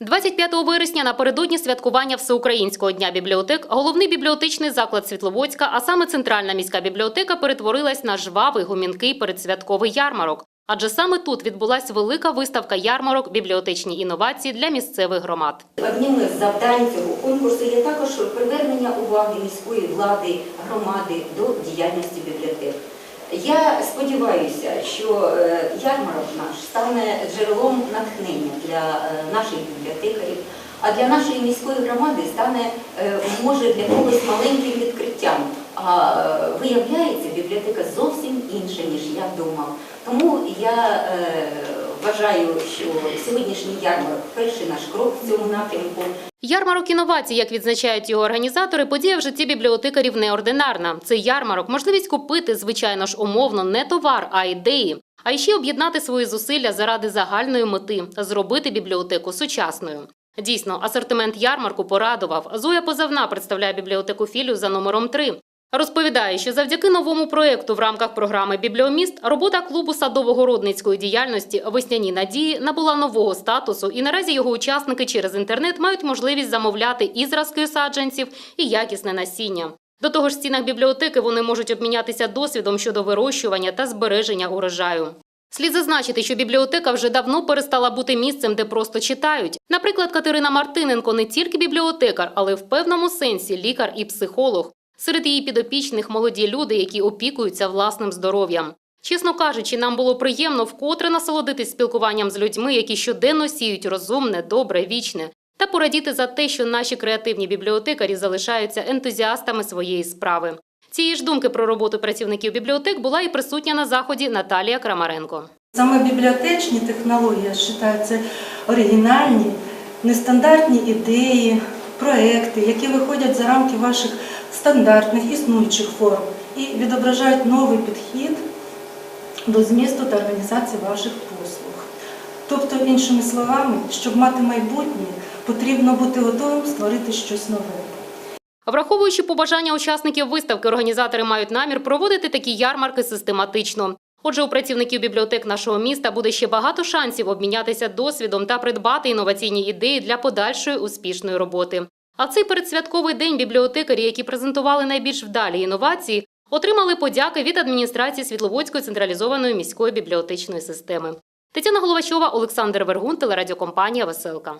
25 вересня напередодні святкування Всеукраїнського дня бібліотек головний бібліотечний заклад Світловодська, а саме центральна міська бібліотека, перетворилась на жвавий гумінкий передсвятковий ярмарок. Адже саме тут відбулася велика виставка ярмарок бібліотечні інновації для місцевих громад. Одним із завдань цього конкурсу є також привернення уваги міської влади, громади до діяльності бібліотек. Я сподіваюся, що е, ярмарок наш стане джерелом натхнення для е, наших бібліотекарів, а для нашої міської громади стане, е, може, для когось маленьким відкриттям. А виявляється, бібліотека зовсім інша, ніж я думав. Тому я вважаю, що сьогоднішній ярмарок перший наш крок в цьому напрямку. Ярмарок інновацій, як відзначають його організатори, подія в житті бібліотекарів неординарна. Цей ярмарок можливість купити, звичайно ж, умовно не товар, а ідеї. А ще об'єднати свої зусилля заради загальної мети зробити бібліотеку сучасною. Дійсно, асортимент ярмарку порадував. Зоя Позавна представляє бібліотеку філію за номером 3. Розповідає, що завдяки новому проєкту в рамках програми Бібліоміст робота клубу садово-городницької діяльності Весняні надії набула нового статусу, і наразі його учасники через інтернет мають можливість замовляти і зразки саджанців, і якісне насіння. До того ж, в стінах бібліотеки вони можуть обмінятися досвідом щодо вирощування та збереження урожаю. Слід зазначити, що бібліотека вже давно перестала бути місцем, де просто читають. Наприклад, Катерина Мартиненко не тільки бібліотекар, але в певному сенсі лікар і психолог. Серед її підопічних молоді люди, які опікуються власним здоров'ям. Чесно кажучи, нам було приємно вкотре насолодитись спілкуванням з людьми, які щоденно сіють розумне, добре, вічне, та порадіти за те, що наші креативні бібліотекарі залишаються ентузіастами своєї справи. Цієї ж думки про роботу працівників бібліотек була і присутня на заході Наталія Крамаренко. Саме бібліотечні технології, я вважаю, це оригінальні, нестандартні ідеї, проекти, які виходять за рамки ваших стандартних існуючих форм і відображають новий підхід до змісту та організації ваших послуг. Тобто, іншими словами, щоб мати майбутнє, потрібно бути готовим створити щось нове. Враховуючи побажання учасників виставки, організатори мають намір проводити такі ярмарки систематично. Отже, у працівників бібліотек нашого міста буде ще багато шансів обмінятися досвідом та придбати інноваційні ідеї для подальшої успішної роботи. А цей передсвятковий день бібліотекарі, які презентували найбільш вдалі інновації, отримали подяки від адміністрації Світловодської централізованої міської бібліотечної системи. Тетяна Головачова, Олександр Вергун, телерадіокомпанія Веселка.